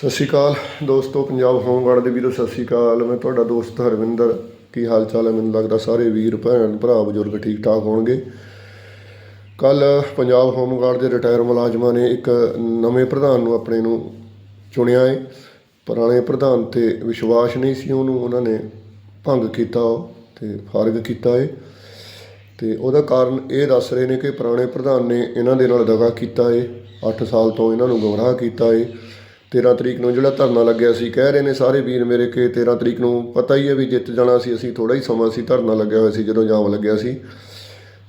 ਸਤਿ ਸ਼੍ਰੀ ਅਕਾਲ ਦੋਸਤੋ, ਪੰਜਾਬ ਹੋਮਗਾਰਡ ਦੇ ਵੀਰੋ, ਸਤਿ ਸ਼੍ਰੀ ਅਕਾਲ। ਮੈਂ ਤੁਹਾਡਾ ਦੋਸਤ ਹਰਵਿੰਦਰ। ਕੀ ਹਾਲ ਚਾਲ ਹੈ? ਮੈਨੂੰ ਲੱਗਦਾ ਸਾਰੇ ਵੀਰ, ਭੈਣ, ਭਰਾ, ਬਜ਼ੁਰਗ ਠੀਕ ਠਾਕ ਹੋਣਗੇ। ਕੱਲ ਪੰਜਾਬ ਹੋਮਗਾਰਡ ਦੇ ਰਿਟਾਇਰ ਮੁਲਾਜ਼ਮਾਂ ਨੇ ਇੱਕ ਨਵੇਂ ਪ੍ਰਧਾਨ ਨੂੰ ਆਪਣੇ ਨੂੰ ਚੁਣਿਆ ਹੈ ਪੁਰਾਣੇ ਪ੍ਰਧਾਨ ਤੇ ਵਿਸ਼ਵਾਸ ਨਹੀਂ ਸੀ ਉਹਨੂੰ, ਉਹਨਾਂ ਨੇ ਭੰਗ ਕੀਤਾ ਤੇ ਫਾਰਗ ਕੀਤਾ ਹੈ ਤੇ ਉਹਦਾ ਕਾਰਨ ਇਹ ਦੱਸ ਰਹੇ ਨੇ ਕਿ ਪੁਰਾਣੇ ਪ੍ਰਧਾਨ ਨੇ ਇਹਨਾਂ ਦੇ ਨਾਲ ਦਗਾ ਕੀਤਾ ਹੈ 8 ਸਾਲ ਤੋਂ ਇਹਨਾਂ ਨੂੰ ਗਮਰਾਹ ਕੀਤਾ ਏ। 13 ਤਰੀਕ ਨੂੰ ਜਿਹੜਾ ਧਰਨਾ ਲੱਗਿਆ ਸੀ, ਕਹਿ ਰਹੇ ਨੇ ਸਾਰੇ ਵੀਰ ਮੇਰੇ ਕਿ 13 ਤਰੀਕ ਨੂੰ ਪਤਾ ਹੀ ਹੈ ਵੀ ਜਿੱਤ ਜਾਣਾ ਸੀ, ਅਸੀਂ ਥੋੜਾ ਹੀ ਸਮਾਂ ਸੀ ਧਰਨਾ ਲੱਗਿਆ ਹੋਇਆ ਸੀ, ਜਦੋਂ ਜਾਮ ਲੱਗਿਆ ਸੀ।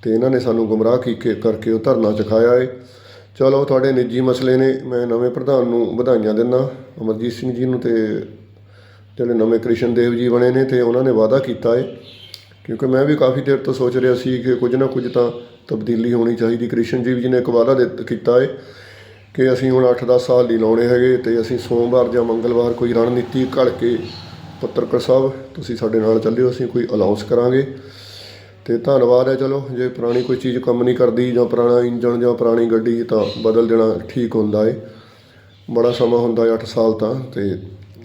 ਤੇ ਇਹਨਾਂ ਨੇ ਸਾਨੂੰ ਗੁੰਮਰਾਹ ਕੀਕੇ ਕਰਕੇ ਉਹ ਧਰਨਾ ਚਖਾਇਆ ਏ। ਚਲੋ, ਤੁਹਾਡੇ ਨਿੱਜੀ ਮਸਲੇ ਨੇ, ਮੈਂ ਨਵੇਂ ਪ੍ਰਧਾਨ ਨੂੰ ਵਧਾਈਆਂ ਦਿੰਦਾ, ਅਮਰਜੀਤ ਸਿੰਘ ਜੀ ਨੂੰ ਤੇ ਜਿਹੜੇ ਨਵੇਂ ਕ੍ਰਿਸ਼ਨ ਦੇਵ ਜੀ ਬਣੇ ਨੇ ਤੇ ਉਹਨਾਂ ਨੇ ਵਾਅਦਾ ਕੀਤਾ ਏ। ਕਿਉਂਕਿ ਮੈਂ ਵੀ ਕਾਫੀ ਦੇਰ ਤੋਂ ਸੋਚ ਰਿਹਾ ਸੀ ਕਿ ਕੁਝ ਨਾ ਕੁਝ ਤਾਂ ਤਬਦੀਲੀ ਹੋਣੀ ਚਾਹੀਦੀ, ਕ੍ਰਿਸ਼ਨ ਜੀ ਜੀ ਨੇ ਇੱਕ ਵਾਅਦਾ ਦਿੱਤ- ਕੀਤਾ ਏ। ਕਿ ਅਸੀਂ ਹੁਣ 8-10 ਸਾਲ ਨਹੀਂ ਲਾਉਣੇ ਹੈਗੇ ਤੇ ਅਸੀਂ ਸੋਮਵਾਰ ਜਾਂ ਮੰਗਲਵਾਰ ਕੋਈ ਰਣਨੀਤੀ ਘੜ ਕੇ ਪੱਤਰਕਾਰ ਸਾਹਿਬ, ਤੁਸੀਂ ਸਾਡੇ ਨਾਲ ਚੱਲਿਓ, ਅਸੀਂ ਕੋਈ ਅਨਾਉਂਸ ਕਰਾਂਗੇ। ਤੇ ਧੰਨਵਾਦ ਹੈ, ਚਲੋ, ਜੇ ਪੁਰਾਣੀ ਕੋਈ ਚੀਜ਼ ਕੰਮ ਨਹੀਂ ਕਰਦੀ ਜਾਂ ਪੁਰਾਣਾ ਇੰਜਣ ਜਾਂ ਪੁਰਾਣੀ ਗੱਡੀ ਤਾਂ ਬਦਲ ਦੇਣਾ ਠੀਕ ਹੁੰਦਾ ਏ। ਬੜਾ ਸਮਾਂ ਹੁੰਦਾ ਹੈ 8 ਸਾਲ ਤਾਂ, ਤੇ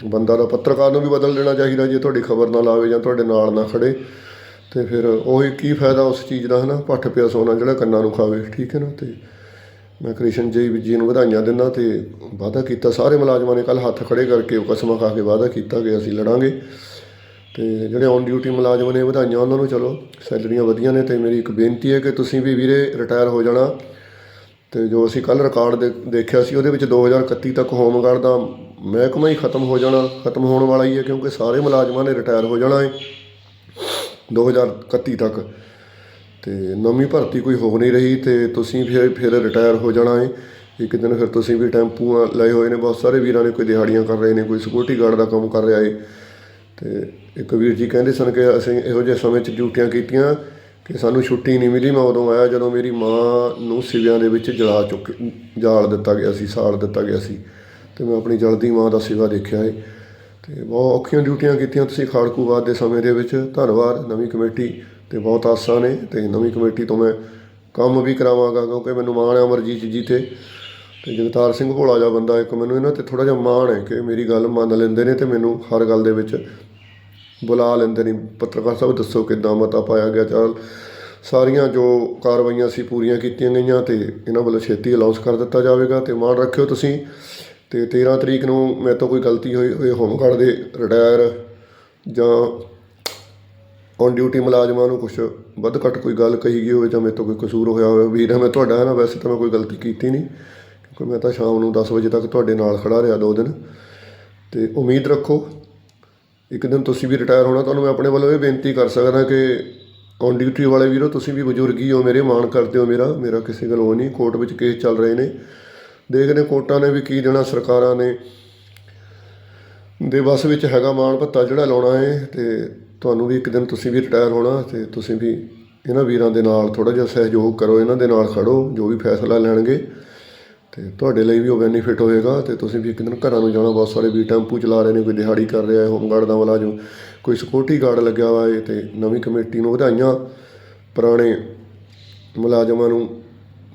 ਬੰਦਾ ਦਾ ਪੱਤਰਕਾਰ ਨੂੰ ਵੀ ਬਦਲ ਦੇਣਾ ਚਾਹੀਦਾ ਜੇ ਤੁਹਾਡੀ ਖਬਰ ਨਾਲ ਲਾਵੇ ਜਾਂ ਤੁਹਾਡੇ ਨਾਲ ਨਾ ਖੜੇ। ਤੇ ਫਿਰ ਉਹੀ ਕੀ ਫਾਇਦਾ ਉਸ ਚੀਜ਼ ਦਾ, ਹਨਾ? ਪੱਠ ਪਿਆ ਸੋਨਾ ਜਿਹੜਾ ਕੰਨਾਂ ਨੂੰ ਖਾਵੇ, ਠੀਕ ਹੈ ਨਾ? ਤੇ ਮੈਂ ਕ੍ਰਿਸ਼ਨ ਜੀ ਜੀ ਨੂੰ ਵਧਾਈਆਂ ਦਿੰਦਾ ਤੇ ਵਾਅਦਾ ਕੀਤਾ। ਸਾਰੇ ਮੁਲਾਜ਼ਮਾਂ ਨੇ ਕੱਲ ਹੱਥ ਖੜੇ ਕਰਕੇ ਕਸਮਾਂ ਖਾ ਕੇ ਵਾਅਦਾ ਕੀਤਾ ਕਿ ਅਸੀਂ ਲੜਾਂਗੇ। ਤੇ ਜਿਹੜੇ ਔਨ ਡਿਊਟੀ ਮੁਲਾਜ਼ਮ ਨੇ ਵਧਾਈਆਂ ਉਹਨਾਂ ਨੂੰ, ਚਲੋ ਸੈਲਰੀਆਂ ਵਧੀਆਂ ਨੇ ਤੇ ਮੇਰੀ ਇੱਕ ਬੇਨਤੀ ਹੈ ਕਿ ਤੁਸੀਂ ਵੀ ਵੀਰੇ ਰਿਟਾਇਰ ਹੋ ਜਾਣਾ। ਤੇ ਜੋ ਅਸੀਂ ਕੱਲ ਰਿਕਾਰਡ ਦੇ ਦੇਖਿਆ ਸੀ, ਉਹਦੇ ਵਿੱਚ 2031 ਤੱਕ ਹੋਮਗਾਰਡ ਦਾ ਮਹਿਕਮਾ ਹੀ ਖਤਮ ਹੋ ਜਾਣਾ। ਖਤਮ ਹੋਣ ਵਾਲਾ ਹੀ ਹੈ ਕਿਉਂਕਿ ਸਾਰੇ ਮੁਲਾਜ਼ਮਾਂ ਨੇ ਰਿਟਾਇਰ ਹੋ ਜਾਣਾ ਹੈ 2031 ਤੱਕ। ਅਤੇ ਨਵੀਂ ਭਰਤੀ ਕੋਈ ਹੋ ਨਹੀਂ ਰਹੀ ਅਤੇ ਤੁਸੀਂ ਫਿਰ ਫਿਰ ਰਿਟਾਇਰ ਹੋ ਜਾਣਾ ਹੈ ਇੱਕ ਦਿਨ ਫਿਰ ਤੁਸੀਂ ਵੀ ਟੈਂਪੂਆਂ ਲਏ ਹੋਏ ਨੇ, ਬਹੁਤ ਸਾਰੇ ਵੀਰਾਂ ਨੇ ਕੋਈ ਦਿਹਾੜੀਆਂ ਕਰ ਰਹੇ ਨੇ, ਕੋਈ ਸਿਕਿਉਰਿਟੀ ਗਾਰਡ ਦਾ ਕੰਮ ਕਰ ਰਿਹਾ ਹੈ ਅਤੇ ਇੱਕ ਵੀਰ ਜੀ ਕਹਿੰਦੇ ਸਨ ਕਿ ਅਸੀਂ ਇਹੋ ਜਿਹੇ ਸਮੇਂ 'ਚ ਡਿਊਟੀਆਂ ਕੀਤੀਆਂ ਕਿ ਸਾਨੂੰ ਛੁੱਟੀ ਨਹੀਂ ਮਿਲੀ। ਮੈਂ ਉਦੋਂ ਆਇਆ ਜਦੋਂ ਮੇਰੀ ਮਾਂ ਨੂੰ ਸਿਵਿਆਂ ਦੇ ਵਿੱਚ ਜਲਾ ਚੁੱਕ ਜਾਲ ਦਿੱਤਾ ਗਿਆ ਸੀ, ਸਾੜ ਦਿੱਤਾ ਗਿਆ ਸੀ ਤੇ ਮੈਂ ਆਪਣੀ ਜਲਦੀ ਮਾਂ ਦਾ ਸਿਵਾ ਦੇਖਿਆ ਹੈ ਤੇ ਬਹੁਤ ਔਖੀਆਂ ਡਿਊਟੀਆਂ ਕੀਤੀਆਂ ਤੁਸੀਂ ਖਾੜਕੂਬਾਦ ਦੇ ਸਮੇਂ ਦੇ ਵਿੱਚ। ਧੰਨਵਾਦ, ਨਵੀਂ ਕਮੇਟੀ ਤੇ ਬਹੁਤ ਆਸਾਂ ਨੇ ਤੇ ਨਵੀਂ ਕਮੇਟੀ ਤੋਂ ਮੈਂ ਕੰਮ ਵੀ ਕਰਾਵਾਂਗਾ ਕਿਉਂਕਿ ਮੈਨੂੰ ਮਾਣ ਹੈ ਅਮਰਜੀਤ ਜੀ ਤੇ ਤੇ ਜਗਤਾਰ ਸਿੰਘ ਭੋਲਾ ਜਿਹਾ ਬੰਦਾ ਇੱਕ ਮੈਨੂੰ ਇਹਨਾਂ ਤੇ ਥੋੜਾ ਜਿਹਾ ਮਾਣ ਹੈ ਕਿ ਮੇਰੀ ਗੱਲ ਮੰਨ ਲੈਂਦੇ ਨੇ ਤੇ ਮੈਨੂੰ ਹਰ ਗੱਲ ਦੇ ਵਿੱਚ ਬੁਲਾ ਲੈਂਦੇ ਨੇ। ਪੱਤਰਕਾਰ ਸਾਹਿਬ, ਦੱਸੋ ਕਿੱਦਾਂ ਮਤਾ ਪਾਇਆ ਗਿਆ? ਚੱਲ ਸਾਰੀਆਂ ਜੋ ਕਾਰਵਾਈਆਂ ਸੀ ਪੂਰੀਆਂ ਕੀਤੀਆਂ ਗਈਆਂ ਤੇ ਇਹਨਾਂ ਵੱਲੋਂ ਛੇਤੀ ਅਲਾਉਂਸ ਕਰ ਦਿੱਤਾ ਜਾਵੇਗਾ ਤੇ ਮਾਣ ਰੱਖਿਓ ਤੁਸੀਂ। ਤੇ 13 ਤਰੀਕ ਨੂੰ ਮੇਰੇ ਤੋਂ ਕੋਈ ਗਲਤੀ ਹੋਈ ਹੋਈ ਹੋਮਗਾਰਡ ਦੇ ਰਿਟਾਇਰ ਜਾਂ ਔਨ ਡਿਊਟੀ ਮੁਲਾਜ਼ਮਾਂ ਨੂੰ ਕੁਝ ਵੱਧ ਘੱਟ ਕੋਈ ਗੱਲ ਕਹੀ ਗਈ ਹੋਵੇ ਜਾਂ ਮੇਰੇ ਤੋਂ ਕੋਈ ਕਸੂਰ ਹੋਇਆ ਹੋਵੇ, ਵੀਰ ਹੈ ਮੈਂ ਤੁਹਾਡਾ ਹੈ ਨਾ ਵੈਸੇ ਤਾਂ ਮੈਂ ਕੋਈ ਗਲਤੀ ਕੀਤੀ ਨਹੀਂ, ਕਿਉਂਕਿ ਮੈਂ ਤਾਂ ਸ਼ਾਮ ਨੂੰ 10 ਵਜੇ ਤੱਕ ਤੁਹਾਡੇ ਨਾਲ ਖੜਾ ਰਿਹਾ ਦੋ ਦਿਨ। ਤੇ ਉਮੀਦ ਰੱਖੋ, ਇੱਕ ਦਿਨ ਤੁਸੀਂ ਵੀ ਰਿਟਾਇਰ ਹੋਣਾ, ਤੁਹਾਨੂੰ ਮੈਂ ਆਪਣੇ ਵੱਲੋਂ ਇਹ ਬੇਨਤੀ ਕਰ ਸਕਦਾ ਕਿ ਔਨ ਡਿਊਟੀ ਵਾਲੇ ਵੀਰੋ, ਤੁਸੀਂ ਵੀ ਬਜ਼ੁਰਗ ਹੀ ਹੋ, ਮੇਰੇ ਮਾਣ ਕਰਦੇ ਹੋ ਮੇਰਾ ਮੇਰਾ ਕਿਸੇ ਗੱਲ ਉਹ ਨਹੀਂ ਕੋਰਟ ਵਿੱਚ ਕੇਸ ਚੱਲ ਰਹੇ ਨੇ। ਦੇਖਦੇ ਕੋਰਟਾਂ ਨੇ ਵੀ ਕੀ ਦੇਣਾ, ਸਰਕਾਰਾਂ ਨੇ, ਦੇ ਬਸ ਵਿੱਚ ਹੈਗਾ ਮਾਣ ਭੱਤਾ ਜਿਹੜਾ ਲਾਉਣਾ ਹੈ ਤੇ ਤੁਹਾਨੂੰ ਵੀ ਇੱਕ ਦਿਨ ਤੁਸੀਂ ਵੀ ਰਿਟਾਇਰ ਹੋਣਾ ਅਤੇ ਤੁਸੀਂ ਵੀ ਇਹਨਾਂ ਵੀਰਾਂ ਦੇ ਨਾਲ ਥੋੜ੍ਹਾ ਜਿਹਾ ਸਹਿਯੋਗ ਕਰੋ, ਇਹਨਾਂ ਦੇ ਨਾਲ ਖੜੋ, ਜੋ ਵੀ ਫੈਸਲਾ ਲੈਣਗੇ। ਅਤੇ ਤੁਹਾਡੇ ਲਈ ਵੀ ਉਹ ਬੈਨੀਫਿਟ ਹੋਏਗਾ ਅਤੇ ਤੁਸੀਂ ਵੀ ਇੱਕ ਦਿਨ ਘਰਾਂ ਨੂੰ ਜਾਣਾ। ਬਹੁਤ ਸਾਰੇ ਵੀ ਟੈਂਪੂ ਚਲਾ ਰਹੇ ਨੇ, ਕੋਈ ਦਿਹਾੜੀ ਕਰ ਰਿਹਾ ਹੈ, ਹੋਮਗਾਰਡ ਦਾ ਮੁਲਾਜ਼ਮ ਕੋਈ ਸਿਕਿਉਰਿਟੀ ਗਾਰਡ ਲੱਗਿਆ ਹੋਇਆ ਹੈ ਅਤੇ ਨਵੀਂ ਕਮੇਟੀ ਨੂੰ ਵਧਾਈਆਂ। ਪੁਰਾਣੇ ਮੁਲਾਜ਼ਮਾਂ ਨੂੰ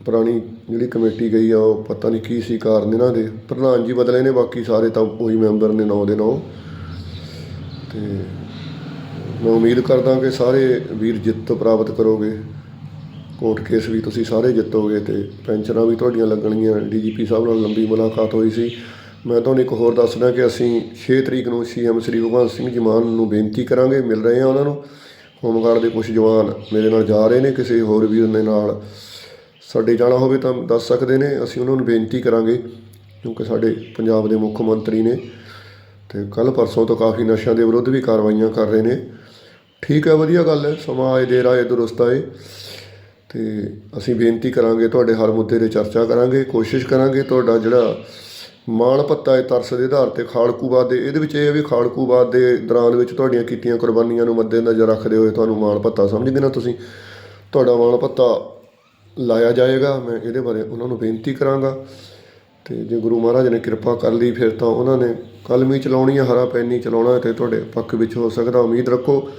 ਪੁਰਾਣੀ ਜਿਹੜੀ ਕਮੇਟੀ ਗਈ ਆ, ਉਹ ਪਤਾ ਨਹੀਂ ਕੀ ਸੀ ਕਾਰਨ ਇਹਨਾਂ ਦੇ। ਪ੍ਰਧਾਨ ਜੀ ਬਦਲੇ ਨੇ, ਬਾਕੀ ਸਾਰੇ ਤਾਂ ਉਹੀ ਮੈਂਬਰ ਨੇ ਨੌ ਦੇ ਨੌ। ਤੇ ਮੈਂ ਉਮੀਦ ਕਰਦਾ ਕਿ ਸਾਰੇ ਵੀਰ ਜਿੱਤ ਪ੍ਰਾਪਤ ਕਰੋਗੇ। ਕੋਰਟ ਕੇਸ ਵੀ ਤੁਸੀਂ ਸਾਰੇ ਜਿੱਤੋਗੇ ਤੇ ਪੈਨਸ਼ਨਾਂ ਵੀ ਤੁਹਾਡੀਆਂ ਲੱਗਣਗੀਆਂ। ਡੀਜੀਪੀ ਸਾਹਿਬ ਨਾਲ ਲੰਬੀ ਮੁਲਾਕਾਤ ਹੋਈ ਸੀ। ਮੈਂ ਤੁਹਾਨੂੰ ਇੱਕ ਹੋਰ ਦੱਸਦਾ ਕਿ ਅਸੀਂ 6 ਤਰੀਕ ਨੂੰ ਸੀਐਮ ਸ੍ਰੀ ਭਗਵੰਤ ਸਿੰਘ ਜੀ ਮਾਨ ਨੂੰ ਬੇਨਤੀ ਕਰਾਂਗੇ, ਮਿਲ ਰਹੇ ਹਾਂ ਉਹਨਾਂ ਨੂੰ। ਹੋਮਗਾਰਡ ਦੇ ਕੁਝ ਜਵਾਨ ਮੇਰੇ ਨਾਲ ਜਾ ਰਹੇ ਨੇ, ਕਿਸੇ ਹੋਰ ਵੀਰ ਦੇ ਨਾਲ। ਸਾਡੇ ਜਾਣਾ ਹੋਵੇ ਤਾਂ ਦੱਸ ਸਕਦੇ ਨੇ, ਅਸੀਂ ਉਹਨਾਂ ਨੂੰ ਬੇਨਤੀ ਕਰਾਂਗੇ, ਕਿਉਂਕਿ ਸਾਡੇ ਪੰਜਾਬ ਦੇ ਮੁੱਖ ਮੰਤਰੀ ਨੇ। ਤੇ ਕੱਲ ਪਰਸੋਂ ਤੋਂ ਕਾਫੀ ਨਸ਼ਿਆਂ ਦੇ ਵਿਰੁੱਧ ਵੀ ਕਾਰਵਾਈਆਂ ਕਰ ਰਹੇ ਨੇ। ਠੀਕ ਹੈ, ਵਧੀਆ ਗੱਲ ਹੈ। ਸਮਾਂ ਆਏ, ਦੇਰ ਆਏ ਦੁਰਸਤ ਆਏ। ਤੇ ਅਸੀਂ ਬੇਨਤੀ ਕਰਾਂਗੇ, ਤੁਹਾਡੇ ਹਰ ਮੁੱਦੇ 'ਤੇ ਚਰਚਾ ਕਰਾਂਗੇ, ਕੋਸ਼ਿਸ਼ ਕਰਾਂਗੇ। ਤੁਹਾਡਾ ਜਿਹੜਾ ਮਾਣ ਭੱਤਾ ਹੈ ਤਰਸ ਦੇ ਆਧਾਰ ਤੇ ਖਾੜਕੂਬਾਦ ਦੇ, ਇਹਦੇ ਵਿੱਚ ਇਹ ਹੈ ਵੀ ਖਾੜਕੂਬਾਦ ਦੇ ਦੌਰਾਨ ਵਿੱਚ ਤੁਹਾਡੀਆਂ ਕੀਤੀਆਂ ਕੁਰਬਾਨੀਆਂ ਨੂੰ ਮੱਦੇਨਜ਼ਰ ਰੱਖਦੇ ਹੋਏ ਤੁਹਾਨੂੰ ਮਾਣ ਭੱਤਾ ਸਮਝਦੇ ਨਾ ਤੁਸੀਂ। ਤੁਹਾਡਾ ਮਾਣ ਭੱਤਾ ਲਾਇਆ ਜਾਏਗਾ। ਮੈਂ ਇਹਦੇ ਬਾਰੇ ਉਹਨਾਂ ਨੂੰ ਬੇਨਤੀ ਕਰਾਂਗਾ। ਅਤੇ ਜੇ ਗੁਰੂ ਮਹਾਰਾਜ ਨੇ ਕਿਰਪਾ ਕਰ ਲਈ ਫਿਰ ਤਾਂ ਉਹਨਾਂ ਨੇ ਕਲਮੀ ਚਲਾਉਣੀ ਹੈ ਹਰਾ ਪੈਨੀ ਚਲਾਉਣਾ ਅਤੇ ਤੁਹਾਡੇ ਪੱਖ ਵਿੱਚ ਹੋ ਸਕਦਾ। ਉਮੀਦ ਰੱਖੋ,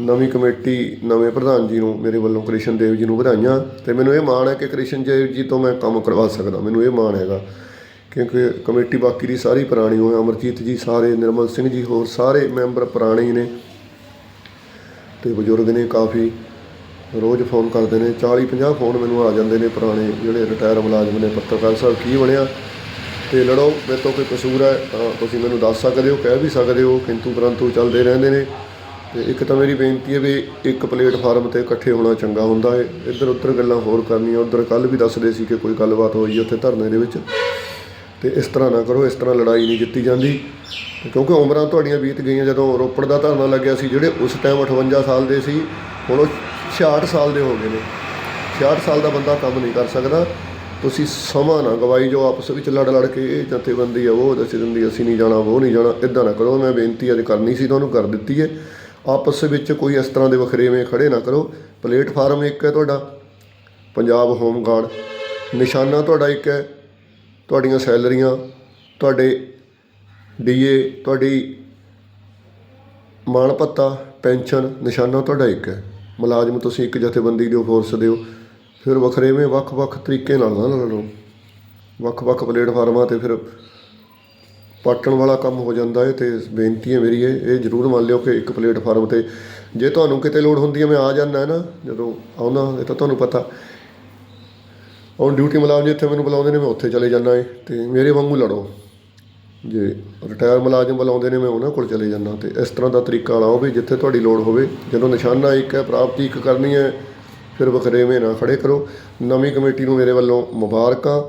ਨਵੀਂ ਕਮੇਟੀ, ਨਵੇਂ ਪ੍ਰਧਾਨ ਜੀ ਨੂੰ ਮੇਰੇ ਵੱਲੋਂ ਕ੍ਰਿਸ਼ਨ ਦੇਵ ਜੀ ਨੂੰ ਵਧਾਈਆਂ ਤੇ ਮੈਨੂੰ ਇਹ ਮਾਣ ਹੈ ਕਿ ਕ੍ਰਿਸ਼ਨ ਦੇਵ ਜੀ ਤੋਂ ਮੈਂ ਕੰਮ ਕਰਵਾ ਸਕਦਾ। ਮੈਨੂੰ ਇਹ ਮਾਣ ਹੈਗਾ ਕਿਉਂਕਿ ਕਮੇਟੀ ਬਾਕੀ ਦੀ ਸਾਰੀ ਪੁਰਾਣੀ ਹੋਏ, ਅਮਰਜੀਤ ਜੀ ਸਾਰੇ, ਨਿਰਮਲ ਸਿੰਘ ਜੀ ਹੋਰ ਸਾਰੇ ਮੈਂਬਰ ਪੁਰਾਣੇ ਨੇ ਤੇ ਬਜ਼ੁਰਗ ਨੇ ਕਾਫੀ ਰੋਜ਼ ਫੋਨ ਕਰਦੇ ਨੇ 40 50 ਫੋਨ ਮੈਨੂੰ ਆ ਜਾਂਦੇ ਨੇ ਪੁਰਾਣੇ ਜਿਹੜੇ ਰਿਟਾਇਰ ਮੁਲਾਜ਼ਮ ਨੇ, ਪੱਤਰਕਾਰ ਸਾਹਿਬ ਕੀ ਬਣਿਆ? ਤੇ ਲੜੋ, ਮੇਰੇ ਤੋਂ ਕੋਈ ਕਸੂਰ ਹੈ ਤਾਂ ਤੁਸੀਂ ਮੈਨੂੰ ਦੱਸ ਸਕਦੇ ਹੋ, ਕਹਿ ਵੀ ਸਕਦੇ ਹੋ, ਕਿੰਤੂ ਪਰੰਤੂ ਚੱਲਦੇ ਰਹਿੰਦੇ ਨੇ। ਤੇ ਇੱਕ ਤਾਂ ਮੇਰੀ ਬੇਨਤੀ ਹੈ ਵੀ ਇੱਕ ਪਲੇਟਫਾਰਮ ਤੇ ਇਕੱਠੇ ਹੋਣਾ ਚੰਗਾ ਹੁੰਦਾ ਹੈ। ਇੱਧਰ ਉੱਧਰ ਗੱਲਾਂ ਹੋਰ ਕਰਨੀਆਂ, ਉੱਧਰ ਕੱਲ ਵੀ ਦੱਸਦੇ ਸੀ ਕਿ ਕੋਈ ਗੱਲਬਾਤ ਹੋਈ ਉੱਥੇ ਧਰਨੇ ਦੇ ਵਿੱਚ। ਤੇ ਇਸ ਤਰ੍ਹਾਂ ਨਾ ਕਰੋ, ਇਸ ਤਰ੍ਹਾਂ ਲੜਾਈ ਨਹੀਂ ਜਿੱਤੀ ਜਾਂਦੀ। ਕਿਉਂਕਿ ਉਮਰਾਂ ਤੁਹਾਡੀਆਂ ਬੀਤ ਗਈਆਂ ਜਦੋਂ ਰੋਪੜ ਦਾ ਧਰਨਾ ਲੱਗਿਆ ਸੀ, ਜਿਹੜੇ ਉਸ ਟਾਈਮ 58 ਸਾਲ ਦੇ ਸੀ, ਹੁਣ ਉਹ 66 ਸਾਲ ਦੇ ਹੋ ਗਏ ਨੇ। 66 ਸਾਲ ਦਾ ਬੰਦਾ ਕੰਮ ਨਹੀਂ ਕਰ ਸਕਦਾ। ਤੁਸੀਂ ਸਮਾਂ ਨਾ ਗਵਾਈ ਜੋ ਆਪਸ ਵਿੱਚ ਲੜ ਲੜ ਕੇ ਇਹ ਜਥੇਬੰਦੀ ਆ, ਉਹ ਦੱਸ ਦਿੰਦੀ ਅਸੀਂ ਨਹੀਂ ਜਾਣਾ, ਉਹ ਨਹੀਂ ਜਾਣਾ ਇਦਾਂ ਨਾ ਕਰੋ। ਮੈਂ ਬੇਨਤੀ ਅੱਜ ਕਰਨੀ ਸੀ, ਤੁਹਾਨੂੰ ਕਰ ਦਿੱਤੀ ਹੈ। ਆਪਸ ਵਿੱਚ ਕੋਈ ਇਸ ਤਰ੍ਹਾਂ ਦੇ ਵਖਰੇਵੇਂ ਖੜੇ ਨਾ ਕਰੋ। ਪਲੇਟਫਾਰਮ ਇੱਕ ਹੈ ਤੁਹਾਡਾ, ਪੰਜਾਬ ਹੋਮ ਗਾਰਡ ਨਿਸ਼ਾਨਾ ਤੁਹਾਡਾ ਇੱਕ ਹੈ, ਤੁਹਾਡੀਆਂ ਸੈਲਰੀਆਂ, ਤੁਹਾਡੇ ਡੀਏ, ਤੁਹਾਡੀ ਮਾਣ ਭੱਤਾ, ਪੈਨਸ਼ਨ, ਨਿਸ਼ਾਨਾ ਤੁਹਾਡਾ ਇੱਕ ਹੈ। ਮੁਲਾਜ਼ਮ ਤੁਸੀਂ ਇੱਕ ਜਥੇਬੰਦੀ ਦਿਓ ਫੋਰਸ ਦਿਓ ਫਿਰ ਵੱਖਰੇਵੇਂ ਵੱਖ-ਵੱਖ ਤਰੀਕੇ ਨਾਲ ਨਾ ਲੜੋ ਵੱਖ-ਵੱਖ ਪਲੇਟਫਾਰਮਾਂ ਤੇ ਫਿਰ ਪਾਟਣ ਵਾਲਾ ਕੰਮ ਹੋ ਜਾਂਦਾ ਹੈ ਤੇ ਬੇਨਤੀ ਹੈ ਮੇਰੀ ਇਹ ਇਹ ਜ਼ਰੂਰ ਮੰਨ ਲਿਓ ਕਿ ਇੱਕ ਪਲੇਟਫਾਰਮ ਤੇ ਜੇ ਤੁਹਾਨੂੰ ਕਿਤੇ ਲੋੜ ਹੁੰਦੀ ਹੈ, ਮੈਂ ਆ ਜਾਂਦਾ ਹੈ ਨਾ, ਜਦੋਂ ਆਉਣਾ ਇਹ ਤਾਂ ਤੁਹਾਨੂੰ ਪਤਾ। ਔਨ ਡਿਊਟੀ ਮੁਲਾਜ਼ਮ ਜਿੱਥੇ ਮੈਨੂੰ ਬੁਲਾਉਂਦੇ ਨੇ, ਮੈਂ ਉੱਥੇ ਚਲੇ ਜਾਂਦਾ ਏ ਤੇ ਮੇਰੇ ਵਾਂਗੂ ਲੜੋ। ਜੇ ਰਿਟਾਇਰ ਮੁਲਾਜ਼ਮ ਬੁਲਾਉਂਦੇ ਨੇ, ਮੈਂ ਉਹਨਾਂ ਕੋਲ ਚਲੇ ਜਾਂਦਾ ਅਤੇ ਇਸ ਤਰ੍ਹਾਂ ਦਾ ਤਰੀਕਾ ਲਾਓ ਵੀ ਜਿੱਥੇ ਤੁਹਾਡੀ ਲੋੜ ਹੋਵੇ। ਜਦੋਂ ਨਿਸ਼ਾਨਾ ਇੱਕ ਹੈ, ਪ੍ਰਾਪਤੀ ਇੱਕ ਕਰਨੀ ਹੈ, ਫਿਰ ਵਖਰੇਵੇਂ ਨਾ ਖੜੇ ਕਰੋ। ਨਵੀਂ ਕਮੇਟੀ ਨੂੰ ਮੇਰੇ ਵੱਲੋਂ ਮੁਬਾਰਕਾਂ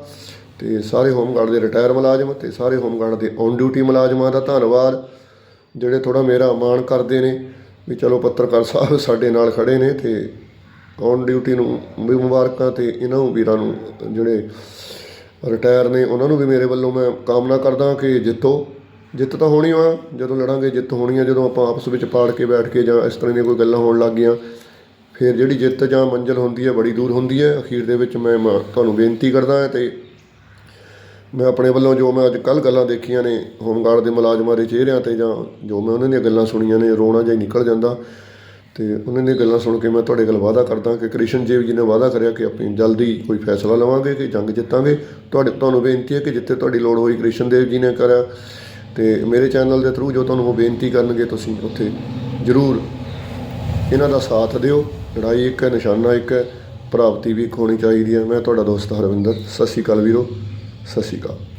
ਤੇ ਸਾਰੇ ਹੋਮਗਾਰਡ ਦੇ ਰਿਟਾਇਰ ਮੁਲਾਜ਼ਮ ਤੇ ਸਾਰੇ ਹੋਮਗਾਰਡ ਦੇ ਔਨ ਡਿਊਟੀ ਮੁਲਾਜ਼ਮਾਂ ਦਾ ਧੰਨਵਾਦ, ਜਿਹੜੇ ਥੋੜਾ ਮੇਰਾ ਮਾਣ ਕਰਦੇ ਨੇ ਵੀ ਚਲੋ ਪੱਤਰਕਾਰ ਸਾਹਿਬ ਸਾਡੇ ਨਾਲ ਖੜੇ ਨੇ ਤੇ ਔਨ ਡਿਊਟੀ ਨੂੰ ਵੀ ਮੁਬਾਰਕਾਂ ਤੇ ਇਹਨਾਂ ਨੂੰ ਵੀਰਾਂ ਨੂੰ ਜਿਹੜੇ ਰਿਟਾਇਰ ਨੇ ਉਹਨਾਂ ਨੂੰ ਵੀ ਮੇਰੇ ਵੱਲੋਂ ਮੈਂ ਕਾਮਨਾ ਕਰਦਾ ਕਿ ਜਿੱਤੋ। ਜਿੱਤ ਤਾਂ ਹੋਣੀ ਆ, ਜਦੋਂ ਲੜਾਂਗੇ ਜਿੱਤ ਹੋਣੀ ਆ, ਜਦੋਂ ਆਪਾਂ ਆਪਸ ਵਿੱਚ ਪਾੜ ਕੇ ਬੈਠ ਕੇ ਜਾਂ ਇਸ ਤਰ੍ਹਾਂ ਦੀਆਂ ਕੋਈ ਗੱਲਾਂ ਹੋਣ ਲੱਗ ਗਈਆਂ ਫਿਰ ਜਿਹੜੀ ਜਿੱਤ ਜਾਂ ਮੰਜ਼ਿਲ ਹੁੰਦੀ ਹੈ ਬੜੀ ਦੂਰ ਹੁੰਦੀ ਹੈ ਅਖੀਰ ਦੇ ਵਿੱਚ ਮੈਂ ਮ- ਤੁਹਾਨੂੰ ਬੇਨਤੀ ਕਰਦਾ ਹਾਂ ਤੇ ਮੈਂ ਆਪਣੇ ਵੱਲੋਂ ਜੋ ਮੈਂ ਅੱਜ ਕੱਲ੍ਹ ਗੱਲਾਂ ਦੇਖੀਆਂ ਨੇ, ਹੋਮਗਾਰਡ ਦੇ ਮੁਲਾਜ਼ਮਾਂ ਦੇ ਚਿਹਰਿਆਂ ਤੇ ਜਾਂ ਜੋ ਮੈਂ ਉਹਨਾਂ ਦੀਆਂ ਗੱਲਾਂ ਸੁਣੀਆਂ ਨੇ, ਰੋਣਾ ਜਿਹਾ ਹੀ ਨਿਕਲ ਜਾਂਦਾ। ਤੇ ਉਹਨਾਂ ਦੀਆਂ ਗੱਲਾਂ ਸੁਣ ਕੇ ਮੈਂ ਤੁਹਾਡੇ ਕੋਲ ਵਾਅਦਾ ਕਰਦਾ ਕਿ ਕ੍ਰਿਸ਼ਨ ਦੇਵ ਜੀ ਨੇ ਵਾਅਦਾ ਕਰਿਆ ਕਿ ਆਪਣੀ ਜਲਦੀ ਕੋਈ ਫੈਸਲਾ ਲਵਾਂਗੇ ਕਿ ਜੰਗ ਜਿੱਤਾਂਗੇ। ਤੁਹਾਡੇ ਤੁਹਾਨੂੰ ਬੇਨਤੀ ਹੈ ਕਿ ਜਿੱਥੇ ਤੁਹਾਡੀ ਲੋੜ ਹੋਈ ਕ੍ਰਿਸ਼ਨ ਦੇਵ ਜੀ ਨੇ ਕਰਿਆ ਤੇ ਮੇਰੇ ਚੈਨਲ ਦੇ ਥਰੂ ਜੋ ਤੁਹਾਨੂੰ ਉਹ ਬੇਨਤੀ ਕਰਨਗੇ, ਤੁਸੀਂ ਉੱਥੇ ਜ਼ਰੂਰ ਇਹਨਾਂ ਦਾ ਸਾਥ ਦਿਓ। ਲੜਾਈ ਇੱਕ ਹੈ, ਨਿਸ਼ਾਨਾ ਇੱਕ ਹੈ, ਪ੍ਰਾਪਤੀ ਵੀ ਇੱਕ ਹੋਣੀ ਚਾਹੀਦੀ ਹੈ। ਮੈਂ ਤੁਹਾਡਾ ਦੋਸਤ ਹਰਵਿੰਦਰ, ਸਤਿ ਸ਼੍ਰੀ ਅਕਾਲ ਵੀਰੋ, ਸਤਿ ਸ਼੍ਰੀ ਅਕਾਲ।